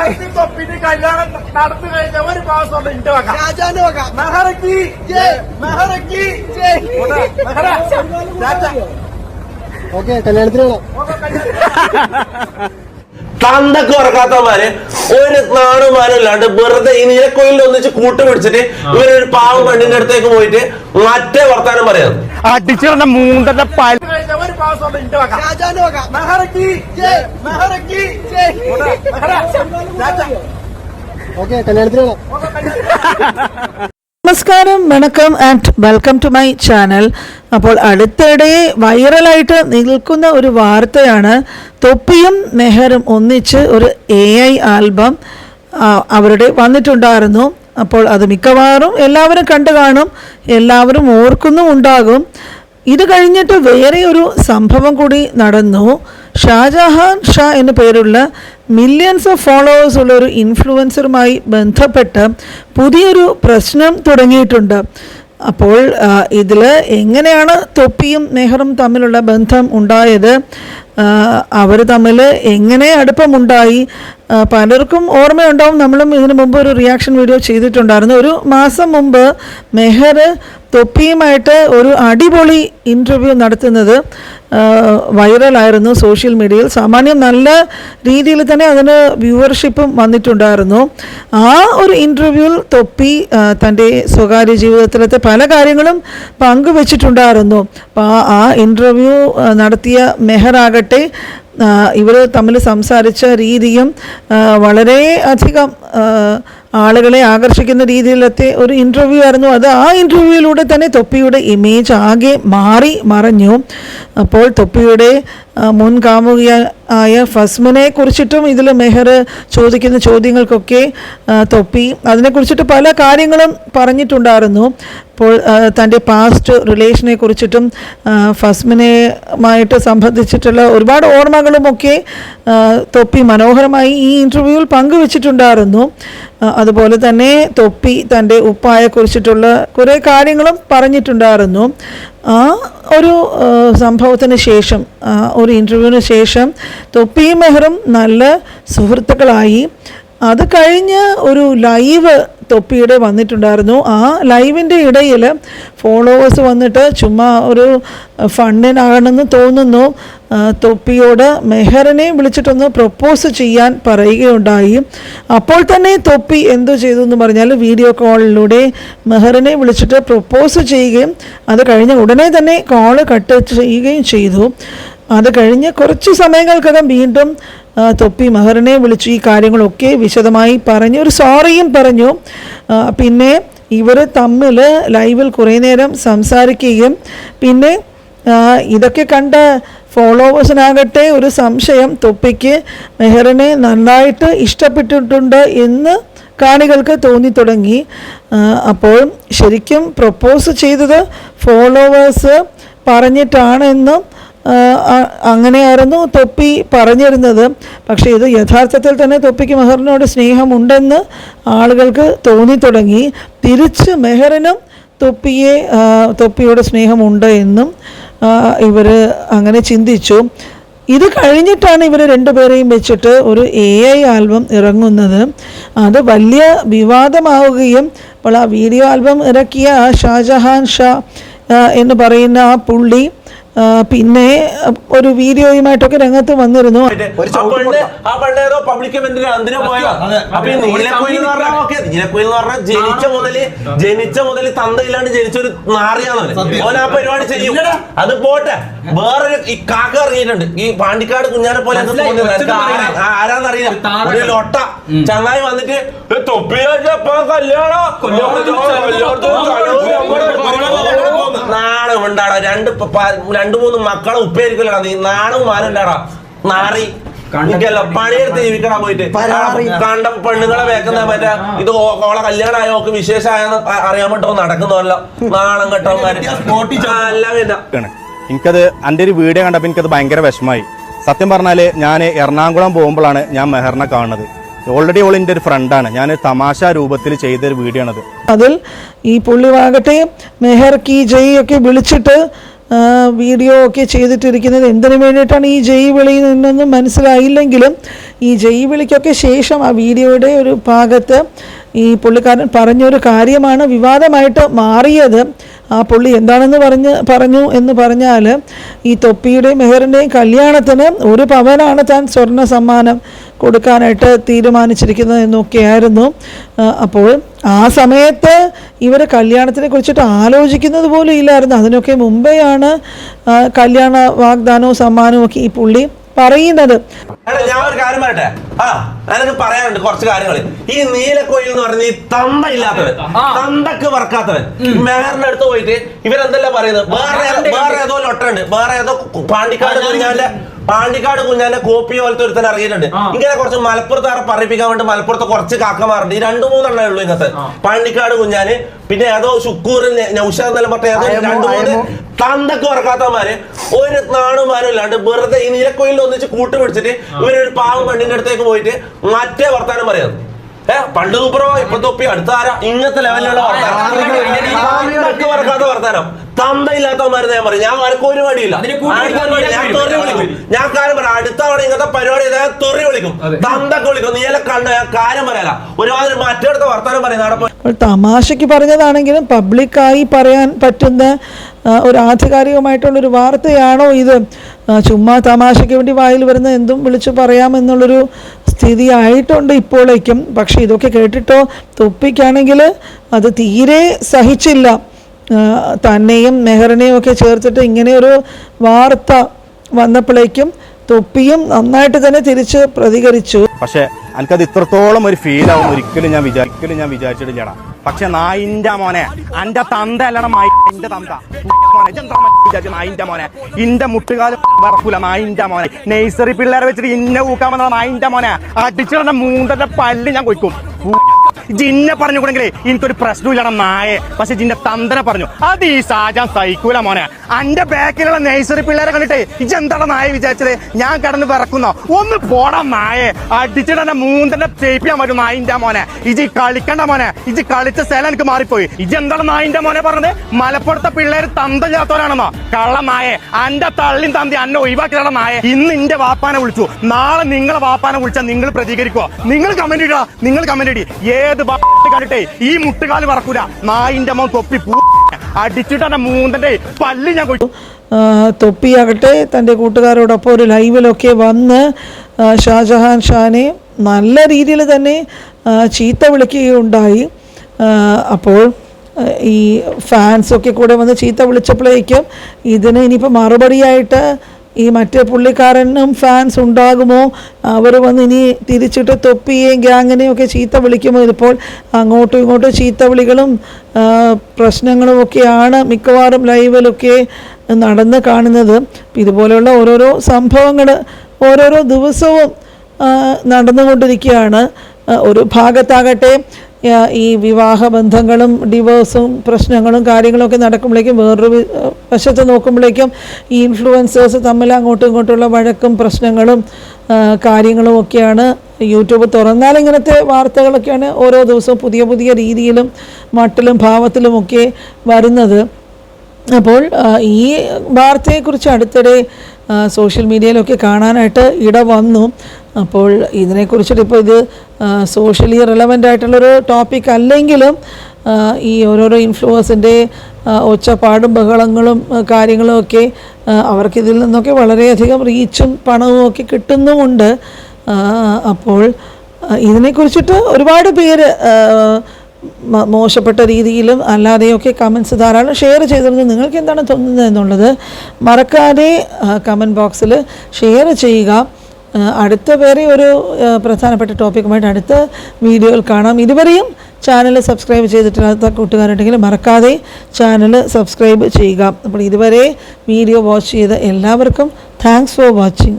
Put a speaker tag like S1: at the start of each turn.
S1: മെഹർക്ക് തൊപ്പിന് കല്യാണം നടന്നു കഴിഞ്ഞ ഒരു മാസം ഇന്റെ വക.
S2: രാജാന്റെ വക.
S1: മെഹറക്കി. മെഹറക്കി.
S2: ഓക്കെ കല്യാണത്തിന്
S3: തന്തക്ക് ഉറക്കാത്തമാര് ഒരു നാടുമാനും ഇല്ലാണ്ട് വെറുതെ ഈ നീലക്കോയിലിൽ ഒന്നിച്ച് കൂട്ട് ഇവരൊരു പാവം പെണ്ണിന്റെ അടുത്തേക്ക് പോയിട്ട് മറ്റേ വർത്താനം പറയാം.
S1: അടിച്ചിറന്ന മൂന്നര
S2: പല
S4: നമസ്കാരം വണക്കം and welcome to my channel അപ്പോൾ അടുത്തിടെ വൈറലായിട്ട് നിൽക്കുന്ന ഒരു വാർത്തയാണ് തൊപ്പിയും മെഹറും ഒന്നിച്ച് ഒരു എ ഐ ആൽബം അവരുടെ വന്നിട്ടുണ്ടായിരുന്നു. അപ്പോൾ അത് മിക്കവാറും എല്ലാവരും കണ്ടു കാണും എല്ലാവരും ഓർക്കുന്നും ഉണ്ടാകും ഇത് കഴിഞ്ഞിട്ട് വേറെ ഒരു സംഭവം കൂടി നടന്നു. ഷാജഹാൻ ഷാ എന്ന പേരുള്ള മില്യൺസ് ഓഫ് ഫോളോവേഴ്സ് ഉള്ള ഒരു ഇൻഫ്ലുവൻസറുമായി ബന്ധപ്പെട്ട് പുതിയൊരു പ്രശ്നം തുടങ്ങിയിട്ടുണ്ട്. അപ്പോൾ ഇതിൽ എങ്ങനെയാണ് തൊപ്പിയും മെഹറും തമ്മിലുള്ള ബന്ധം ഉണ്ടായത്? അവർ തമ്മിൽ എങ്ങനെ അടുപ്പമുണ്ടായി? പലർക്കും ഓർമ്മയുണ്ടാവും. നമ്മളും ഇതിനു മുമ്പ് ഒരു റിയാക്ഷൻ വീഡിയോ ചെയ്തിട്ടുണ്ടായിരുന്നു. ഒരു മാസം മുമ്പ് മെഹർ തൊപ്പിയുമായിട്ട് ഒരു അടിപൊളി ഇന്റർവ്യൂ നടത്തുന്നത് വൈറലായിരുന്നു സോഷ്യൽ മീഡിയയിൽ സാമാന്യം നല്ല രീതിയിൽ തന്നെ അതിന് വ്യൂവർഷിപ്പും വന്നിട്ടുണ്ടായിരുന്നു. ആ ഒരു ഇന്റർവ്യൂവിൽ തൊപ്പി തന്റെ സ്വകാര്യ ജീവിതത്തിലത്തെ പല കാര്യങ്ങളും പങ്കുവച്ചിട്ടുണ്ടായിരുന്നു. അപ്പോൾ ആ ഇന്റർവ്യൂ നടത്തിയ മെഹറാകട്ടെ ഇവർ തമ്മിൽ സംസാരിച്ച രീതിയും വളരെ അധികം ആളുകളെ ആകർഷിക്കുന്ന രീതിയിലത്തെ ഒരു ഇന്റർവ്യൂ ആയിരുന്നു. അത് ആ ഇന്റർവ്യൂവിലൂടെ തന്നെ തൊപ്പിയുടെ ഇമേജ് ആകെ മാറി മറഞ്ഞു. അപ്പോൾ തൊപ്പിയുടെ മുൻ കാമുകിയ ആയ ഫസ്മിനെ കുറിച്ചിട്ടും ഇതിൽ മെഹർ ചോദിക്കുന്ന ചോദ്യങ്ങൾക്കൊക്കെ തൊപ്പി അതിനെക്കുറിച്ചിട്ട് പല കാര്യങ്ങളും പറഞ്ഞിട്ടുണ്ടായിരുന്നു. അപ്പോൾ തന്റെ പാസ്റ്റ് റിലേഷനെ കുറിച്ചിട്ടും ഫസ്മിനെയുമായിട്ട് സംബന്ധിച്ചിട്ടുള്ള ഒരുപാട് ഓർമ്മകളുമൊക്കെ തൊപ്പി മനോഹരമായി ഈ ഇന്റർവ്യൂവിൽ പങ്കുവച്ചിട്ടുണ്ടായിരുന്നു. അതുപോലെ തന്നെ തൊപ്പി തന്റെ ഉപ്പായെക്കുറിച്ചിട്ടുള്ള കുറേ കാര്യങ്ങളും പറഞ്ഞിട്ടുണ്ടായിരുന്നു. ആ ഒരു സംഭവത്തിന് ശേഷം ഒരു ഇന്റർവ്യൂവിന് ശേഷം തൊപ്പിയും മെഹറും നല്ല സുഹൃത്തുക്കളായി. അത് കഴിഞ്ഞ് ഒരു ലൈവ് തൊപ്പിയുടെ വന്നിട്ടുണ്ടായിരുന്നു. ആ ലൈവിന്റെ ഇടയിൽ ഫോളോവേഴ്സ് വന്നിട്ട് ചുമ്മാ ഒരു ഫണ്ടിനാണെന്ന് തോന്നുന്നു. തൊപ്പിയോട് മെഹറിനെ വിളിച്ചിട്ടൊന്ന് പ്രപ്പോസ് ചെയ്യാൻ പറയുകയുണ്ടായി. അപ്പോൾ തന്നെ തൊപ്പി എന്തു ചെയ്തു എന്ന് പറഞ്ഞാൽ വീഡിയോ കോളിലൂടെ മെഹറിനെ വിളിച്ചിട്ട് പ്രപ്പോസ് ചെയ്യുകയും അത് കഴിഞ്ഞ ഉടനെ തന്നെ കോൾ കട്ട് ചെയ്യുകയും ചെയ്തു. അത് കഴിഞ്ഞ് കുറച്ച് സമയങ്ങൾക്കകം വീണ്ടും തൊപ്പി മെഹറിനെ വിളിച്ചു ഈ കാര്യങ്ങളൊക്കെ വിശദമായി പറഞ്ഞു. ഒരു സോറിയും പറഞ്ഞു. പിന്നെ ഇവർ തമ്മിൽ ലൈവിൽ കുറേ നേരം സംസാരിക്കുകയും പിന്നെ ഇതൊക്കെ കണ്ട ഫോളോവേഴ്സിനാകട്ടെ ഒരു സംശയം തൊപ്പിക്ക് മെഹറിനെ നന്നായിട്ട് ഇഷ്ടപ്പെട്ടിട്ടുണ്ട് എന്ന് കാണികൾക്ക് തോന്നി തുടങ്ങി അപ്പോൾ ശരിക്കും പ്രപ്പോസ് ചെയ്തത് ഫോളോവേഴ്സ് പറഞ്ഞിട്ടാണെന്നും അങ്ങനെയായിരുന്നു തൊപ്പി പറഞ്ഞിരുന്നത്. പക്ഷേ ഇത് യഥാർത്ഥത്തിൽ തന്നെ തൊപ്പിക്ക് മെഹറിനോട് സ്നേഹമുണ്ടെന്ന് ആളുകൾക്ക് തോന്നി തുടങ്ങി തിരിച്ച് മെഹറിനും തൊപ്പിയെ തൊപ്പിയോട് സ്നേഹമുണ്ട് എന്നും ഇവർ അങ്ങനെ ചിന്തിച്ചു. ഇത് കഴിഞ്ഞിട്ടാണ് ഇവർ രണ്ടുപേരെയും വെച്ചിട്ട് ഒരു എ ഐ ആൽബം ഇറങ്ങുന്നത്. അത് വലിയ വിവാദമാവുകയും അപ്പോൾ ആ വീഡിയോ ആൽബം ഇറക്കിയ ഷാജഹാൻ ഷാ എന്ന് പറയുന്ന ആ പുള്ളി പിന്നെ ഒരു വീഡിയോയുമായിട്ടൊക്കെ രംഗത്ത് വന്നിരുന്നു
S3: ജനിച്ച മുതൽ ജനിച്ച മുതൽ തന്തയില്ലാണ്ട് ജനിച്ചൊരു നാറിയാന്ന് ഓൻ ആ പരിപാടി ചെയ്യും അത് പോട്ടെ വേറൊരു ഈ കാക്ക അറിയിട്ടുണ്ട് ഈ പാണ്ടിക്കാട് കുഞ്ഞാനെ പോലെ ആരാന്നറിയില്ല. ഒരു ലൊട്ട ചങ്ങായി വന്നിട്ട് "ഏ, തൊപ്പി വെച്ചപ്പോ കല്യാണം നാണം ഉണ്ടാടാ രണ്ട് രണ്ട് മൂന്ന് മക്കളെ ഉപ്പേരിക്കലടാ നീ നാണവും മാനണ്ടാടാ. നാറി. പണിയെടുത്ത് ജീവിക്കണം പോയിട്ട്. കണ്ട പെണ്ണുങ്ങളെ വേക്കുന്ന മറ്റേ ഇത് ഓളെ കല്യാണമായ ഓക്ക് വിശേഷമായെന്ന് അറിയാൻ പറ്റോ നടക്കുന്നല്ല നാണം കെട്ടവന്മാര്.
S5: എനിക്കത് എന്റെ ഒരു വീഡിയോ കണ്ടപ്പോൾ എനിക്കത് ഭയങ്കര വിഷമായി സത്യം പറഞ്ഞാൽ ഞാൻ എറണാകുളം പോകുമ്പോഴാണ് ഞാൻ മെഹറിനെ കാണുന്നത്. ഓൾറെഡി ഓൾ എന്റെ ഒരു ഫ്രണ്ടാണ് ഞാൻ തമാശ രൂപത്തിൽ ചെയ്തൊരു വീഡിയോ ആണത്.
S4: അതിൽ ഈ പുള്ളിവാകട്ടെ മെഹർ കി ജയ് ഒക്കെ വിളിച്ചിട്ട് വീഡിയോ ഒക്കെ ചെയ്തിട്ടിരിക്കുന്നത് എന്തിനു വേണ്ടിയിട്ടാണ് ഈ ജയ് വിളിയിൽ നിന്നൊന്നും മനസ്സിലായില്ലെങ്കിലും ഈ ജയ് വിളിക്കൊക്കെ ശേഷം ആ വീഡിയോയുടെ ഒരു ഭാഗത്ത് ഈ പുള്ളിക്കാരൻ പറഞ്ഞൊരു കാര്യമാണ് വിവാദമായിട്ട് മാറിയത്. ആ പുള്ളി എന്താണെന്ന് പറഞ്ഞ് പറഞ്ഞു എന്ന് പറഞ്ഞാൽ ഈ തൊപ്പിയുടെയും മെഹറിന്റെയും കല്യാണത്തിന് ഒരു പവനാണ് താൻ സ്വർണ സമ്മാനം കൊടുക്കാനായിട്ട് തീരുമാനിച്ചിരിക്കുന്നത് എന്നൊക്കെയായിരുന്നു. അപ്പോൾ ആ സമയത്ത് ഇവർ കല്യാണത്തിനെ കുറിച്ചിട്ട് ആലോചിക്കുന്നത് പോലും ഇല്ലായിരുന്നു. അതിനൊക്കെ മുമ്പെയാണ് കല്യാണ വാഗ്ദാനവും സമ്മാനവും ഒക്കെ ഈ പുള്ളി പറയുന്നത്.
S3: എടാ, ഞാൻ ഒരു കാര്യം പറയട്ടെ? ആ എനിക്ക് പറയാനുണ്ട് കുറച്ച് കാര്യങ്ങൾ ഈ നീലക്കോയിൽ എന്ന് പറഞ്ഞ ഈ തന്ത ഇല്ലാത്തവൻ തന്തക്ക് വർക്കാത്തവൻ മേറിന്റെ അടുത്ത് പോയിട്ട് ഇവരെന്തല്ല പറയുന്നത്? വേറെ വേറെ ഏതോ ലൊട്ടുണ്ട് വേറെ ഏതോ പാണ്ടിക്കാട് കുഞ്ഞാന്റെ പാണ്ടിക്കാട് കുഞ്ഞാന്റെ കോപ്പി പോലത്തെ ഒരുത്തൻ ഇറങ്ങിയിട്ടുണ്ട്. ഇങ്ങനെ കുറച്ച് മലപ്പുറത്താറെ പറയിപ്പിക്കാൻ വേണ്ടി മലപ്പുറത്ത് കുറച്ച് കാക്കമാറുണ്ട് ഈ രണ്ടു മൂന്നെണ്ണേ ഉള്ളൂ ഇന്നത്തെ. പാണ്ടിക്കാട് കുഞ്ഞാന് പിന്നെ ഏതോ ഷുക്കൂർ നൗഷാദ് എന്നെല്ലാം പറഞ്ഞ ഏതോ രണ്ടു മൂന്ന് തന്തക്ക് വർക്കാത്തമാര് ഒരു നാണുമാരും ഇല്ലാണ്ട് വെറുതെ ഈ നീലക്കോയിൽ ഒന്നിച്ച് കൂട്ടുപിടിച്ചിട്ട് ഇവരൊരു പാവം പെണ്ണിന്റെ അടുത്തേക്ക് പോയിട്ട് മറ്റേ വർത്താനം പറയാം. ഏഹ് പണ്ട് സൂപ്പറോ ഇപ്പൊ തൊപ്പി അടുത്ത ആരാ? ഇങ്ങനത്തെ ലെവലിലുള്ള വർത്താനം. വർക്കാത്ത വർത്താനം. തന്തയില്ലാത്തവന്മാരെ ഞാൻ പറയും. ഞാൻ
S6: വരക്കൊരു
S3: അടുത്ത
S6: വിളിക്കാൻ
S3: ഞാൻ. വിളിക്കും. ഞാൻ കാര്യം പറയാം. അടുത്ത തവണ ഇങ്ങനത്തെ പരിപാടി ഞാൻ തൊറി വിളിക്കും. തന്തൊക്കെ വിളിക്കും. നീല കണ്ട? ഞാൻ കാര്യം പറയാല. ഒരുപാട് മറ്റേടത്ത വർത്താനം പറയുന്ന അവിടെ
S4: തമാശക്ക് തമാശയ്ക്ക് പറഞ്ഞതാണെങ്കിലും പബ്ലിക്കായി പറയാൻ പറ്റുന്ന ഒരു ആധികാരികമായിട്ടുള്ളൊരു വാർത്തയാണോ ഇത്? ചുമ്മാ തമാശയ്ക്ക് വേണ്ടി വായിൽ വരുന്ന എന്തും വിളിച്ചു പറയാമെന്നുള്ളൊരു സ്ഥിതി ആയിട്ടുണ്ട് ഇപ്പോഴേക്കും പക്ഷേ ഇതൊക്കെ കേട്ടിട്ടോ? തൊപ്പിക്കാണെങ്കിൽ അത് തീരെ സഹിച്ചില്ല. തന്നെയും മെഹറിനെയും ഒക്കെ ചേർത്തിട്ട് ഇങ്ങനെ ഒരു വാർത്ത വന്നപ്പോഴേക്കും തൊപ്പിയും നന്നായിട്ട് തന്നെ തിരിച്ച് പ്രതികരിച്ചു.
S5: പക്ഷേ എനിക്കത് ഇത്രത്തോളം ഒരു ഫീൽ ആവും. ഒരിക്കലും ഞാൻ വിചാരിക്കലും ഞാൻ വിചാരിച്ചിട്ടില്ലടാ പക്ഷെ നായിന്റെ മോനെ അന്റെ തന്ത അല്ലട എന്റെ തന്ത. മോനെ, മറ്റേ നായിന്റെ മോനെ? ഇന്റെ മുട്ടുകാലം വറക്കൂല നായിന്റെ മോനെ. നെയ്സറി പിള്ളേരെ വെച്ചിട്ട് ഇന്ന ഊക്കാൻ വന്ന നായിന്റെ മോനെ. അടിച്ചിടന്ന മൂന്നര പല്ല് ഞാൻ കൊയ്ക്കും. ജിന്നെ പറഞ്ഞു കൂടെങ്കിലേ എനിക്കൊരു പ്രശ്നമില്ലട നായെ. പക്ഷെ ജിന്റെ തന്തനെ പറഞ്ഞു. അത് ഈ സാജാൻ സഹിക്കൂല മോനെ. അന്റെ ബാക്കിലുള്ള നഴ്സറി പിള്ളേരെ കണ്ടിട്ടേ ഇജ് എന്താണ് നായ വിചാരിച്ചത്? ഞാൻ കടന്ന് വിറക്കുന്നോ? ഒന്ന് പോടാ നായെ. അടിച്ചിട്ട് എന്നെ മൂന്നെ ചെയ്യിപ്പിക്കാൻ പറ്റും നായിന്റെ മോനെ. ഇജ് കളിക്കണ്ട മോനെ. ഇജ് കളിച്ച സ്ഥലം എനിക്ക് മാറിപ്പോയി. ഇജ് എന്താണ് നായിന്റെ മോനെ പറഞ്ഞത്? മലപ്പുറത്തെ പിള്ളേര് തന്തല്ലാത്തവരാണെന്നോ കള്ള നായെ. അന്റെ തള്ളിൻ തന്തി അന്നെ ഒഴിവാക്കിയുള്ള നായ. ഇന്ന് ഇന്റെ വാപ്പാനെ വിളിച്ചു. നാളെ നിങ്ങളെ വാപ്പാനെ വിളിച്ചാൽ നിങ്ങൾ പ്രതികരിക്കോ നിങ്ങൾ കമന്റ് ഇടാ നിങ്ങൾ കമന്റ് ഇടി. ഏത് ബാ കണ്ടിട്ടേ ഈ മുട്ടുകാൽ പറക്കൂല. നായിന്റെ മോൻ തൊപ്പി പൂ അടിച്ചിട്ട് മൂന്നന്റെ പല്ല് ഞാൻ
S4: തൊപ്പിയാകട്ടെ തന്റെ കൂട്ടുകാരോടൊപ്പം ഒരു ലൈവിലൊക്കെ വന്ന് ഷാജഹാൻ ഷാനെ നല്ല രീതിയിൽ തന്നെ ചീത്ത വിളിക്കുകയുണ്ടായി. അപ്പോൾ ഈ ഫാൻസൊക്കെ കൂടെ വന്ന് ചീത്ത വിളിച്ചപ്പോഴേക്കും ഇതിന് ഇനിയിപ്പോൾ മറുപടിയായിട്ട് ഈ മറ്റേ പുള്ളിക്കാരനും ഫാൻസ് ഉണ്ടാകുമോ? അവർ വന്ന് ഇനി തിരിച്ചിട്ട് തൊപ്പിയെയും ഗ്യാങ്ങിനെയും ഒക്കെ ചീത്ത വിളിക്കുമോ? ഇതിപ്പോൾ അങ്ങോട്ടും ഇങ്ങോട്ടും ചീത്ത വിളികളും പ്രശ്നങ്ങളും ഒക്കെയാണ് മിക്കവാറും ലൈവിലൊക്കെ നടന്ന് കാണുന്നത്. ഇതുപോലെയുള്ള ഓരോരോ സംഭവങ്ങൾ ഓരോരോ ദിവസവും നടന്നുകൊണ്ടിരിക്കുകയാണ്. ഒരു ഭാഗത്താകട്ടെ ഈ വിവാഹ ബന്ധങ്ങളും ഡിവോഴ്സും പ്രശ്നങ്ങളും കാര്യങ്ങളൊക്കെ നടക്കുമ്പോഴേക്കും വേറൊരു വശത്ത് നോക്കുമ്പോഴേക്കും ഈ ഇൻഫ്ലുവൻസേഴ്സ് തമ്മിൽ അങ്ങോട്ടും ഇങ്ങോട്ടുള്ള വഴക്കും പ്രശ്നങ്ങളും കാര്യങ്ങളും ഒക്കെയാണ് യൂട്യൂബ് തുറന്നാൽ ഇങ്ങനത്തെ വാർത്തകളൊക്കെയാണ് ഓരോ ദിവസവും പുതിയ പുതിയ രീതിയിലും മട്ടിലും ഭാവത്തിലുമൊക്കെ വരുന്നത്. അപ്പോൾ ഈ വാർത്തയെക്കുറിച്ച് അടുത്തിടെ സോഷ്യൽ മീഡിയയിലൊക്കെ കാണാനായിട്ട് ഇട വന്നു. അപ്പോൾ ഇതിനെക്കുറിച്ചിട്ട് ഇപ്പോൾ ഇത് സോഷ്യലി റിലവന്റ് ആയിട്ടുള്ളൊരു ടോപ്പിക് അല്ലെങ്കിലും ഈ ഓരോരോ ഇൻഫ്ലുവേഴ്സിന്റെ ഒച്ചപ്പാടും ബഹളങ്ങളും കാര്യങ്ങളും ഒക്കെ അവർക്കിതിൽ നിന്നൊക്കെ വളരെയധികം റീച്ചും പണവും ഒക്കെ കിട്ടുന്നുമുണ്ട്. അപ്പോൾ ഇതിനെക്കുറിച്ചിട്ട് ഒരുപാട് പേര് മോശപ്പെട്ട രീതിയിലും അല്ലാതെയൊക്കെ കമൻസ് ധാരാളം ഷെയർ ചെയ്തിരുന്നു. നിങ്ങൾക്ക് എന്താണ് തോന്നുന്നത് എന്നുള്ളത് മറക്കാതെ കമന്റ് ബോക്സിൽ ഷെയർ ചെയ്യുക. അടുത്ത വേറെ ഒരു പ്രധാനപ്പെട്ട ടോപ്പിക്കുമായിട്ട് അടുത്ത വീഡിയോയിൽ കാണാം. ഇതുവരെയും ചാനൽ സബ്സ്ക്രൈബ് ചെയ്തിട്ടില്ലാത്ത കൂട്ടുകാരുണ്ടെങ്കിൽ മറക്കാതെ ചാനൽ സബ്സ്ക്രൈബ് ചെയ്യുക. അപ്പോൾ ഇതുവരെ വീഡിയോ വാച്ച് ചെയ്ത എല്ലാവർക്കും താങ്ക്സ് ഫോർ വാച്ചിങ്